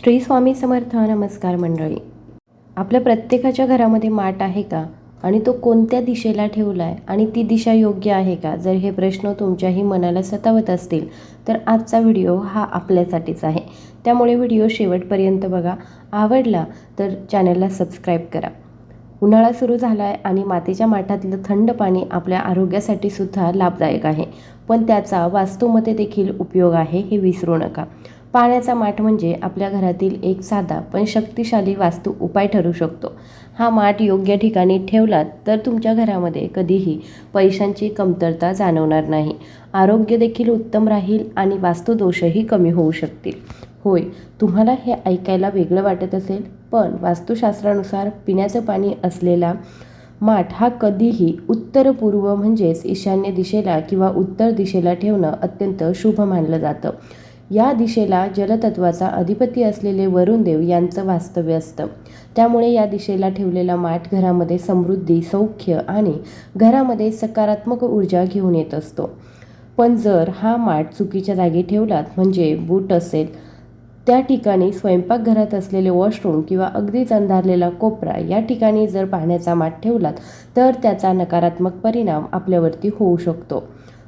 श्री स्वामी समर्थ नमस्कार मंडळी. आपल्या प्रत्येकाच्या घरामध्ये माठ आहे का? आणि तो कोणत्या दिशेला ठेवला आहे आणि ती दिशा योग्य आहे का? जर हे प्रश्न तुमच्याही मनाला सतावत असतील तर आजचा व्हिडिओ हा आपल्यासाठीच आहे. त्यामुळे व्हिडिओ शेवटपर्यंत बघा. आवडला तर चॅनलला सबस्क्राईब करा. उन्हाळा सुरू झाला आहे आणि मातीच्या माठातलं थंड पाणी आपल्या आरोग्यासाठी सुद्धा लाभदायक आहे. पण त्याचा वास्तूमध्ये देखील उपयोग आहे हे विसरू नका. पाण्याचा माठ म्हणजे आपल्या घरातील एक साधा पण शक्तिशाली वास्तू उपाय ठरू शकतो. हा माठ योग्य ठिकाणी ठेवलात तर तुमच्या घरामध्ये कधीही पैशांची कमतरता जाणवणार नाही. आरोग्य देखील उत्तम राहील आणि वास्तुदोषही कमी होऊ शकतील. होय तुम्हाला हे ऐकायला वेगळं वाटत असेल पण वास्तुशास्त्रानुसार पिण्याचं पाणी असलेला माठ हा कधीही उत्तर पूर्व म्हणजेच ईशान्य दिशेला किंवा उत्तर दिशेला ठेवणं अत्यंत शुभ मानलं जातं. या दिशेला जलतत्वाचा अधिपती असलेले वरुणदेव यांचं वास्तव्य असतं. त्यामुळे या दिशेला ठेवलेला माठ घरामध्ये समृद्धी सौख्य आणि घरामध्ये सकारात्मक ऊर्जा घेऊन येत असतो. पण जर हा माठ चुकीच्या जागी ठेवलात म्हणजे बूट असेल त्या ठिकाणी स्वयंपाकघरात असलेले वॉशरूम किंवा अगदीच अंधारलेला कोपरा या ठिकाणी जर पाण्याचा माठ ठेवलात तर त्याचा नकारात्मक परिणाम आपल्यावरती होऊ शकतो.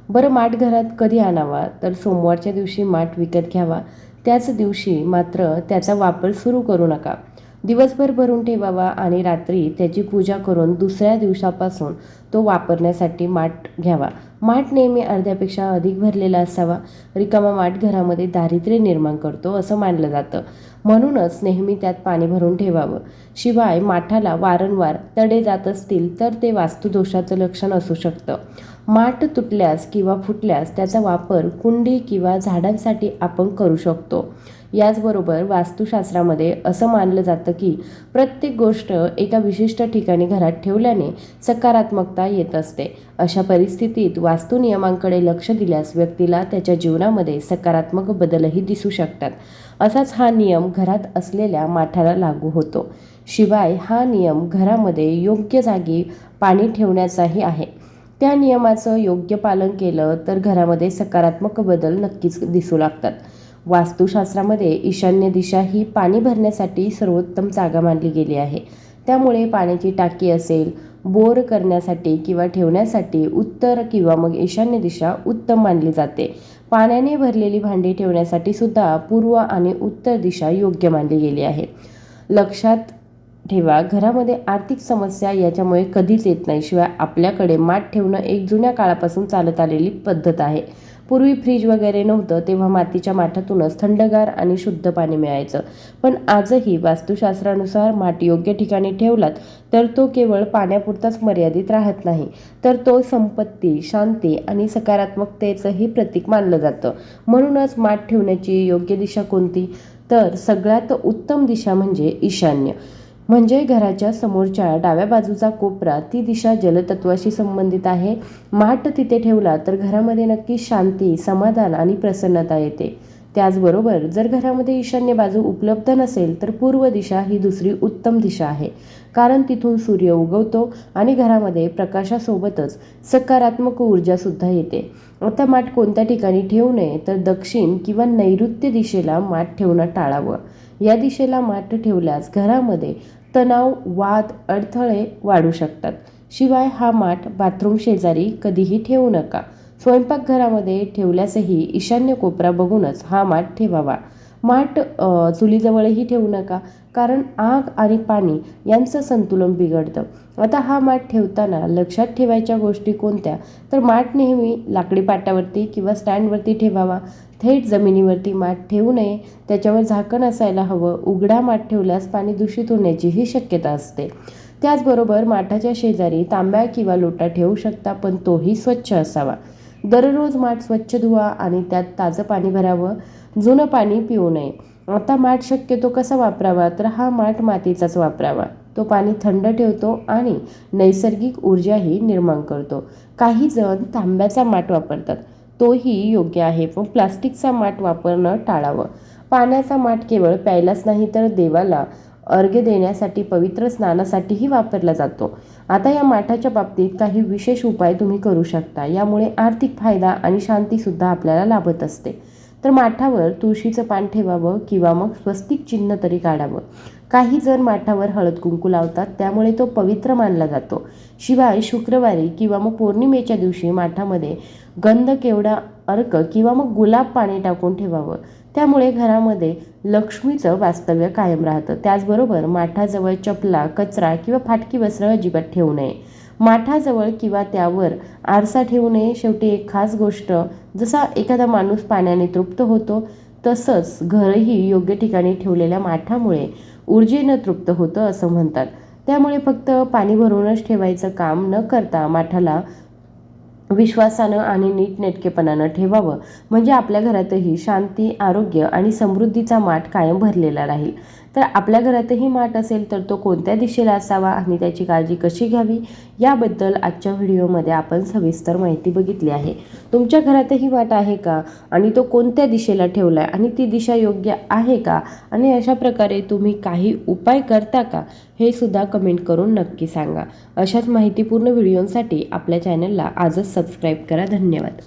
बरं माठ घरात कधी आणावा? तर सोमवारच्या दिवशी माठ विकत घ्यावा. त्याच दिवशी मात्र त्याचा वापर सुरू करू नका. दिवसभर भरून ठेवावा आणि रात्री त्याची पूजा करून दुसऱ्या दिवसापासून तो वापरण्यासाठी माठ घ्यावा. माठ नेहमी अर्ध्यापेक्षा अधिक भरलेला असावा. रिकामा माठ घरामध्ये दारिद्र्य निर्माण करतो असं मानलं जातं. म्हणूनच नेहमी त्यात पाणी भरून ठेवावं. शिवाय माठाला वारंवार तडे जात असतील तर ते वास्तुदोषाचं लक्षण असू शकतं. माठ तुटल्यास किंवा फुटल्यास त्याचा वापर कुंडी किंवा झाडांसाठी आपण करू शकतो. याचबरोबर वास्तुशास्त्रामध्ये असं मानलं जातं की प्रत्येक गोष्ट एका विशिष्ट ठिकाणी घरात ठेवल्याने सकारात्मकता येत असते. अशा परिस्थितीत वास्तू नियमांकडे लक्ष दिल्यास व्यक्तीला त्याच्या जीवनामध्ये सकारात्मक बदलही दिसू शकतात. असाच हा नियम घरात असलेल्या माठाला लागू होतो. शिवाय हा नियम घरामध्ये योग्य जागी पाणी ठेवण्याचाही आहे. त्या नियमाचं योग्य पालन केलं तर घरामध्ये सकारात्मक बदल नक्कीच दिसू लागतात. वास्तुशास्त्रामध्ये ईशान्य दिशा ही पाणी भरण्यासाठी सर्वोत्तम जागा मानली गेली आहे. त्यामुळे पाण्याची टाकी असेल बोर करण्यासाठी किंवा ठेवण्यासाठी उत्तर किंवा मग ईशान्य दिशा उत्तम मानली जाते. पाण्याने भरलेली भांडी ठेवण्यासाठी सुद्धा पूर्व आणि उत्तर दिशा योग्य मानली गेली आहे. लक्षात ठेवा घरामध्ये आर्थिक समस्या याच्यामुळे कधीच येत नाही शिवाय आपल्याकडे माठ ठेवणं एक जुन्या काळापासून चालत आलेली पद्धत आहे. पूर्वी फ्रीज वगैरे नव्हतं तेव्हा मातीच्या माठातूनच थंडगार आणि शुद्ध पाणी मिळायचं. पण आजही वास्तुशास्त्रानुसार माठ योग्य ठिकाणी ठेवलात तर तो केवळ पाण्यापुरताच मर्यादित राहत नाही. तर तो संपत्ती शांती आणि सकारात्मकतेचंही प्रतीक मानलं जातं. म्हणूनच माठ ठेवण्याची योग्य दिशा कोणती? तर सगळ्यात उत्तम दिशा म्हणजे ईशान्य. म्हणजे घराच्या समोरच्या डाव्या बाजूचा कोपरा ती दिशा जलतत्वाशी संबंधित आहे. माठ तिथे ठेवला तर घरामध्ये नक्की शांती समाधान आणि प्रसन्नता येते. त्याचबरोबर जर घरामध्ये ईशान्य बाजू उपलब्ध नसेल तर पूर्व दिशा ही दुसरी उत्तम दिशा आहे. कारण तिथून सूर्य उगवतो आणि घरामध्ये प्रकाशासोबतच सकारात्मक ऊर्जासुद्धा येते. आता माठ कोणत्या ठिकाणी ठेवू नये तर दक्षिण किंवा नैऋत्य दिशेला माठ ठेवणं टाळावं. या दिशेला माठ ठेवल्यास घरामध्ये तणाव वाद अडथळे वाढू शकतात. शिवाय हा माठ बाथरूम शेजारी कधीही ठेवू नका. स्वयंपाकघरामध्ये ठेवल्यासही ईशान्य कोपरा बघूनच हा माठ ठेवावा. माठ चुलीजवळही ठेवू नका कारण आग आणि पाणी यांचं संतुलन बिघडतं. आता हा माठ ठेवताना लक्षात ठेवायच्या गोष्टी कोणत्या? तर माठ नेहमी लाकडी पाटावरती किंवा स्टँडवरती ठेवावा. थेट जमिनीवरती माठ ठेवू नये. त्याच्यावर झाकण असायला हवं. उघडा माठ ठेवल्यास पाणी दूषित होण्याचीही शक्यता असते. त्याचबरोबर माठाच्या शेजारी तांब्या किंवा लोटा ठेवू शकता पण तोही स्वच्छ असावा. दररोज माठ स्वच्छ धुवा आणि त्यात ताजं पाणी भरावं जुनं पाणी पिऊ नये. आता माठ शक्यतो कसा वापरावा? तर हा माठ मातीचाच वापरावा. तो पाणी थंड ठेवतो आणि नैसर्गिक ऊर्जाही निर्माण करतो. काही जण तांब्याचा माठ वापरतात. तोही योग्य आहे. पण प्लास्टिकचा माठ वापरणं टाळावं. पाण्याचा माठ केवळ प्यायलाच नाही तर देवाला अर्घ्य देण्यासाठी पवित्र स्नानासाठीही वापरला जातो. आता या माठाच्या बाबतीत काही विशेष उपाय तुम्ही करू शकता. यामुळे आर्थिक फायदा आणि शांतीसुद्धा आपल्याला लाभत असते. तर माठावर तुळशीचं पान ठेवावं किंवा मग स्वस्तिक चिन्ह तरी काढावं. काही जण माठावर हळद कुंकू लावतात त्यामुळे तो पवित्र मानला जातो. शिवाय शुक्रवारी किंवा मग पौर्णिमेच्या दिवशी माठामध्ये गंध केवढा अर्क किंवा मग गुलाब पाणी टाकून ठेवावं. त्यामुळे घरामध्ये लक्ष्मीचं वास्तव्य कायम राहतं. त्याचबरोबर माठाजवळ चपला कचरा किंवा फाटकी वस्त्र अजिबात ठेवू नये. माठाजवळ किंवा त्यावर आरसा ठेवू नये. शेवटी एक खास गोष्ट जसा एखादा माणूस पाण्याने तृप्त होतो तसंच घरही योग्य ठिकाणी ठेवलेल्या माठामुळे ऊर्जेनं तृप्त होतं असं म्हणतात. त्यामुळे फक्त पाणी भरूनच ठेवायचं काम न करता माठाला विश्वासानं आणि नीटनेटकेपणानं ठेवावं. म्हणजे आपल्या घरातही शांती आरोग्य आणि समृद्धीचा माठ कायम भरलेला राहील. तर आपल्या घरातही माठ असेल तर तो कोणत्या दिशेला असावा आणि त्याची काळजी कशी घ्यावी याबद्दल आजच्या व्हिडिओमध्ये आपण सविस्तर माहिती बघितली आहे. तुमच्या घरातही माठ आहे का? आणि तो कोणत्या दिशेला ठेवला आहे आणि ती दिशा योग्य आहे का? आणि अशा प्रकारे तुम्ही काही उपाय करता का? हे सुद्धा कमेंट करून नक्की सांगा. अशाच माहितीपूर्ण व्हिडिओंसाठी आपल्या चॅनलला आजच सबस्क्राईब करा. धन्यवाद.